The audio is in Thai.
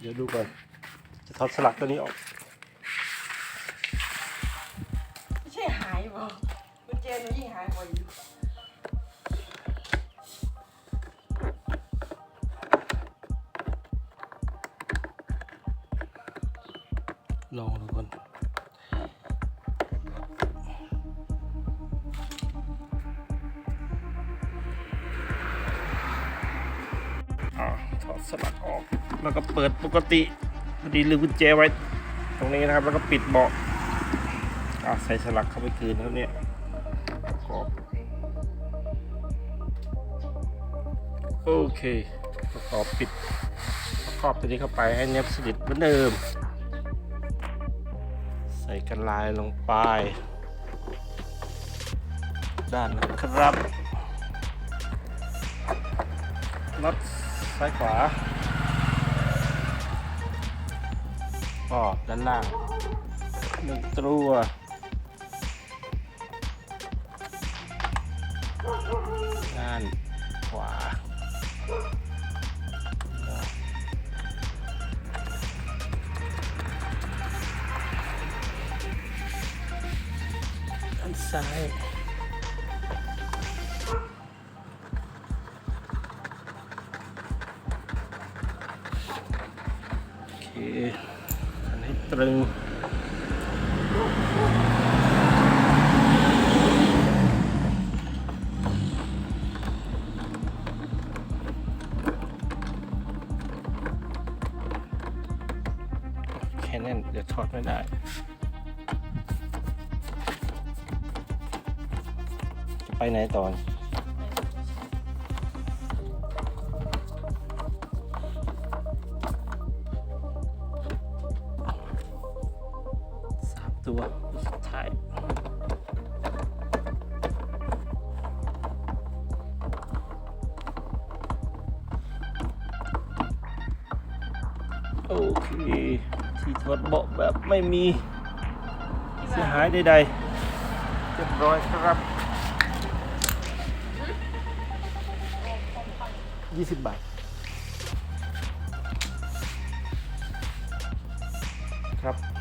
เดี๋ยวดูก่อน จะถอดสลักตัวนี้ออก ไม่ใช่หายบ่กุญแจหนูยิ่งหายบ่อยอยู่ลองดูก่อน สลักออก แล้วก็เปิดปกติพอดีลืมกุญแจไว้ ตรงนี้นะครับ แล้วก็ปิดเบาะใส่สลักเข้าไปคืนครับเนี่ยกอบโอเคประกอบปิดประกอบตัวนี้เข้าไปให้เนบสนิทเหมือนเดิม ใส่กันลายลงไป ด้านนะครับน็อต ซ้ายขวา ก็ด้านล่างหนึ่งตัวด้านขวาด้านซ้าย อเคอันนี้ตรึงแค่นั้นเดี๋ยวถอดไม่ได้จะไปไหนตอน ตัวสุดท้ายโอเค ที่ถอดเบาแบบไม่มีเสียหายใดๆเรียบร้อยครับยี่สิบบาท ครับ